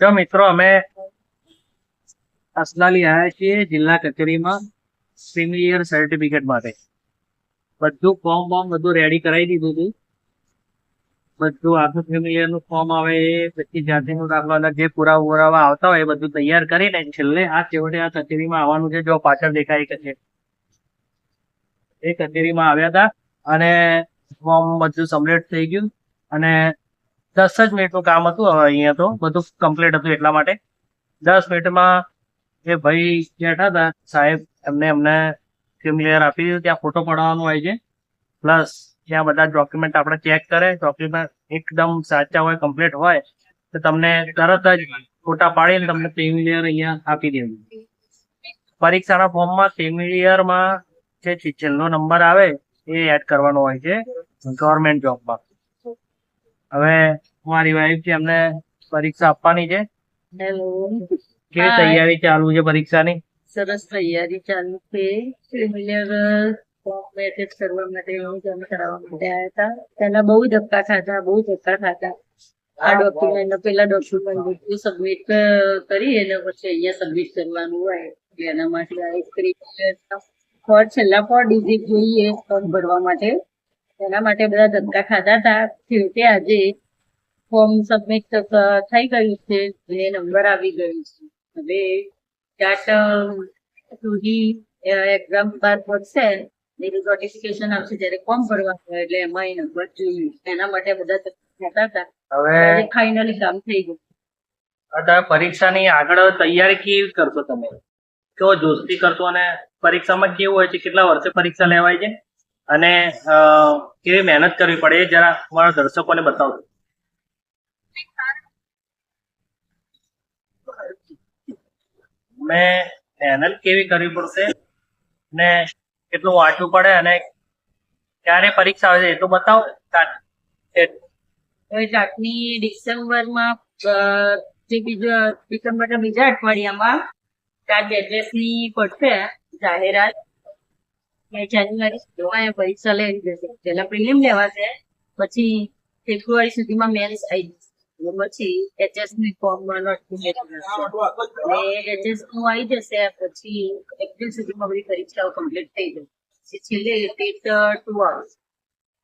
જો મિત્રો, અમે અસલાલી આવ્યા છીએ જિલ્લા કચેરીમાં પ્રીમિયર સર્ટિફિકેટ માટે. બધું ફોર્મ બોર્મ બધું રેડી કરાવી દીધું હતું. બધું આખું પ્રીમિયરનું ફોર્મ આવે એ પછી જાતિનું દાખલો અને જે પુરાવા પુરાવા આવતા હોય એ બધું તૈયાર કરીને છેલ્લે આ છેવટે આ કચેરીમાં આવવાનું છે, જો પાછળ દેખાય કચેરી એ કચેરીમાં આવ્યા હતા અને ફોર્મ બધું સબમિટ થઈ ગયું અને દસ જ મિનિટનું કામ હતું, હવે અહીંયા તો બધું કમ્પ્લીટ હતું એટલા માટે. દસ મિનિટમાં એ ભાઈ બેઠા હતા, સાહેબ એમને એમને ફિલ્મ આપી દીધું, ત્યાં ફોટો પડાવવાનો હોય છે. પ્લસ ત્યાં બધા ડોક્યુમેન્ટ આપણે ચેક કરે ડોક્યુમેન્ટ એકદમ સાચા હોય કમ્પ્લીટ હોય, તો તમને તરત જ ફોટા પાડીને તમને ફિલ્મ અહીંયા આપી દેવું પરીક્ષાના ફોર્મમાં ફિલ્મ જે છેલ્લો નંબર આવે, એ એડ કરવાનો હોય છે ગવર્મેન્ટ જોબમાં હવે મારી વાઈફ છે એમને પરીક્ષા આપવાની છે. હેલો કેવી તૈયારી ચાલુ છે પરીક્ષાની? સરસ તૈયારી ચાલુ છે. મેસેજ કરવા માટે હું જમા કરાવવા માટે આવ્યા હતા. પહેલા બહુ ધક્કા ખાધા બહુ ધક્કા ખાધા. આ ડોક્યુમેન્ટ પેલા ડોક્યુમેન્ટ બધું સબમિટ કરી એના પછી અહીંયા સબમિટ કરવાનું હોય. એટલે એના માટે આ એક ફોર છેલ્લા ફોર ડિઝિટ જોઈએ ફોર્મ ભરવા માટે. એના માટે બધા ધક્કા ખાધા હતા. છેવટે આજે ફોર્મ સબમિટ થઈ ગયું છે અને નંબર આવી ગયું છે. હવે ચાર્ટ સુધી એક્ઝામ બાર પડશે એનું નોટિફિકેશન આવશે જ્યારે ફોર્મ ભરવાનું એટલે એમાં એ નંબર જોઈએ. એના માટે બધા થતા હતા. હવે ફાઇનલી કામ થઈ ગયું. અત્યારે પરીક્ષાની આગળ તૈયારી કેવી કરશો તમે? કેવો જોશથી કરશો અને પરીક્ષામાં કેવું હોય છે? કેટલા વર્ષે પરીક્ષા લેવાય છે? અને કેવી મહેનત કરવી પડે એ જરા અમારા દર્શકોને બતાવો મેં મહેનત કેવી કરવી પડશે ને કેટલું વાંચવું પડે અને ક્યારે પરીક્ષા આવે છે એ તો બતાવો. જાતની ડિસેમ્બરમાં જે બીજા ડિસેમ્બરના બીજા અઠવાડિયામાં ચાર એડ્રેસની પડશે જાહેરાત. જાન્યુઆરી સુધીમાં પરીક્ષા લઈ જશે. પહેલા પ્રિલિમ લેવાશે, પછી ફેબ્રુઆરી સુધીમાં મેન્સ આવી જશે. પછી એચએસની ફોર્મ એચએસનું આવી જશે પછી એપ્રિલ સુધીમાં બધી પરીક્ષાઓ કમ્પ્લીટ થઈ જશે. છેલ્લે રિપીટ ટુ અવર્સ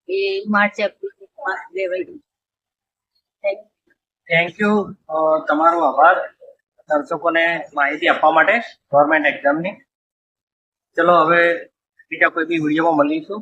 એ માર્ચ એપ્રિલ લેવાઈ જશે થેન્ક યુ તમારો આભાર. દર્શકોને માહિતી આપવા માટે ગવર્મેન્ટ એક્ઝામની ચલો હવે બીજા કોઈ બી વિડીયોમાં મળીશું.